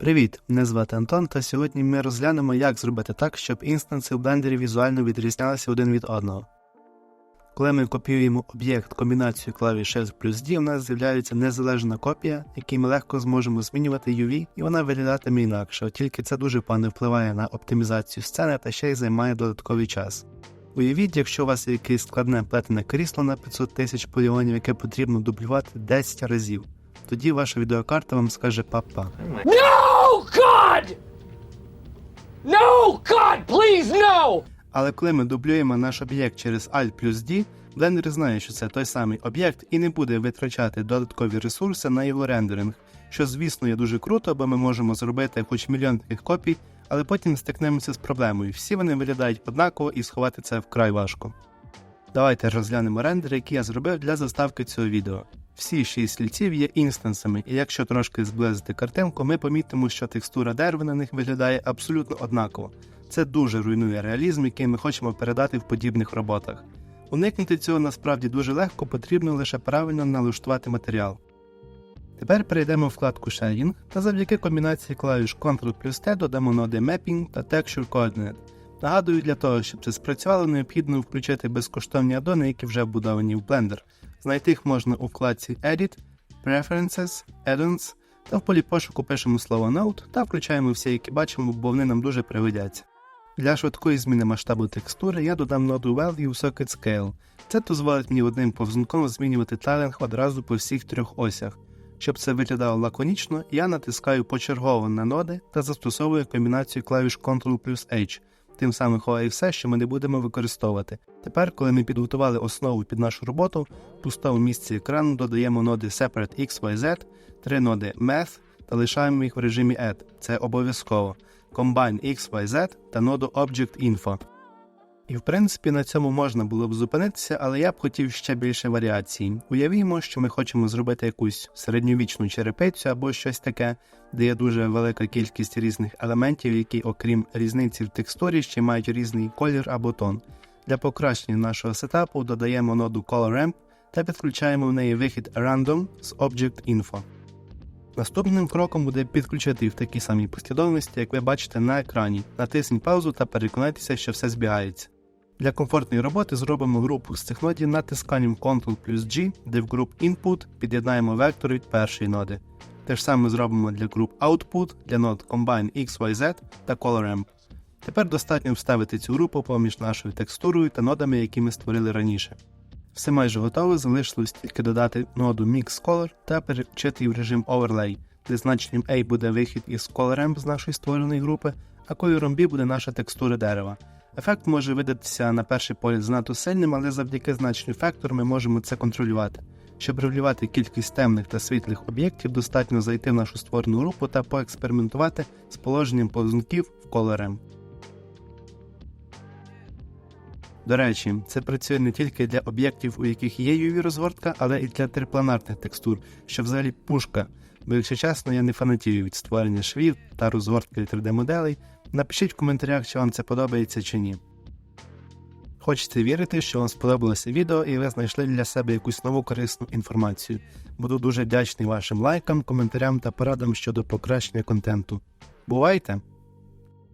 Привіт! Мене звати Антон, та сьогодні ми розглянемо, як зробити так, щоб інстанси в блендері візуально відрізнялися один від одного. Коли ми копіюємо об'єкт комбінацією клавіш Shift плюс D, у нас з'являється незалежна копія, якій ми легко зможемо змінювати UV, і вона виглядатиме інакше, тільки це дуже погано впливає на оптимізацію сцени та ще й займає додатковий час. Уявіть, якщо у вас є якесь складне плетене крісло на 500 тисяч полігонів, яке потрібно дублювати 10 разів. Тоді ваша відеокарта вам скаже папа. God! No, God, please, no! Але коли ми дублюємо наш об'єкт через Alt плюс D, Blender знає, що це той самий об'єкт і не буде витрачати додаткові ресурси на його рендеринг, що, звісно, є дуже круто, бо ми можемо зробити хоч мільйон таких копій, але потім стикнемося з проблемою. Всі вони виглядають однаково і сховати це вкрай важко. Давайте розглянемо рендер, який я зробив для заставки цього відео. Всі шість слідців є інстансами, і якщо трошки зблизити картинку, ми помітимо, що текстура дерева на них виглядає абсолютно однаково. Це дуже руйнує реалізм, який ми хочемо передати в подібних роботах. Уникнути цього насправді дуже легко, потрібно лише правильно налаштувати матеріал. Тепер перейдемо в вкладку Shading та завдяки комбінації клавіш Ctrl плюс T додамо ноди Mapping та Texture Coordinate. Нагадую, для того, щоб це спрацювало, необхідно включити безкоштовні адони, які вже вбудовані в Blender. Знайти їх можна у вкладці Edit, Preferences, Add-ons та в полі пошуку пишемо слово Node та включаємо всі, які бачимо, бо вони нам дуже пригодяться. Для швидкої зміни масштабу текстури я додам ноду Value Socket Scale. Це дозволить мені одним повзунком змінювати тайлинг одразу по всіх трьох осях. Щоб це виглядало лаконічно, я натискаю почергово на ноди та застосовую комбінацію клавіш Ctrl плюс H, тим самим ховає все, що ми не будемо використовувати. Тепер, коли ми підготували основу під нашу роботу, в пустому місці екрану додаємо ноди Separate XYZ, три ноди Math та лишаємо їх в режимі Add. Це обов'язково. Combine XYZ та ноду Object Info. І в принципі на цьому можна було б зупинитися, але я б хотів ще більше варіацій. Уявімо, що ми хочемо зробити якусь середньовічну черепицю або щось таке, де є дуже велика кількість різних елементів, які, окрім різниці в текстурі, ще мають різний колір або тон. Для покращення нашого сетапу додаємо ноду Color Ramp та підключаємо в неї вихід Random з Object Info. Наступним кроком буде підключити в такій самій послідовності, як ви бачите на екрані. Натисніть паузу та переконайтеся, що все збігається. Для комфортної роботи зробимо групу з цих нодів натисканням Ctrl плюс G, де в груп Input під'єднаємо вектор від першої ноди. Те ж саме зробимо для груп Output, для нод Combine XYZ та Color Ramp. Тепер достатньо вставити цю групу поміж нашою текстурою та нодами, які ми створили раніше. Все майже готово, залишилось тільки додати ноду Mix Color та переключити її в режим Overlay, де значенням A буде вихід із Color Ramp з нашої створеної групи, а кольором B буде наша текстура дерева. Ефект може видатися на перший погляд занадто сильним, але завдяки значенню фактор ми можемо це контролювати. Щоб регулювати кількість темних та світлих об'єктів, достатньо зайти в нашу створену групу та поекспериментувати з положенням повзунків в Ramp. До речі, це працює не тільки для об'єктів, у яких є UV розгортка, але і для трипланарних текстур, що взагалі пушка. Бо, якщо чесно, я не фанатію від створення швів та розгортки 3D-моделей. Напишіть в коментарях, чи вам це подобається чи ні. Хочете вірити, що вам сподобалося відео і ви знайшли для себе якусь нову корисну інформацію. Буду дуже вдячний вашим лайкам, коментарям та порадам щодо покращення контенту. Бувайте!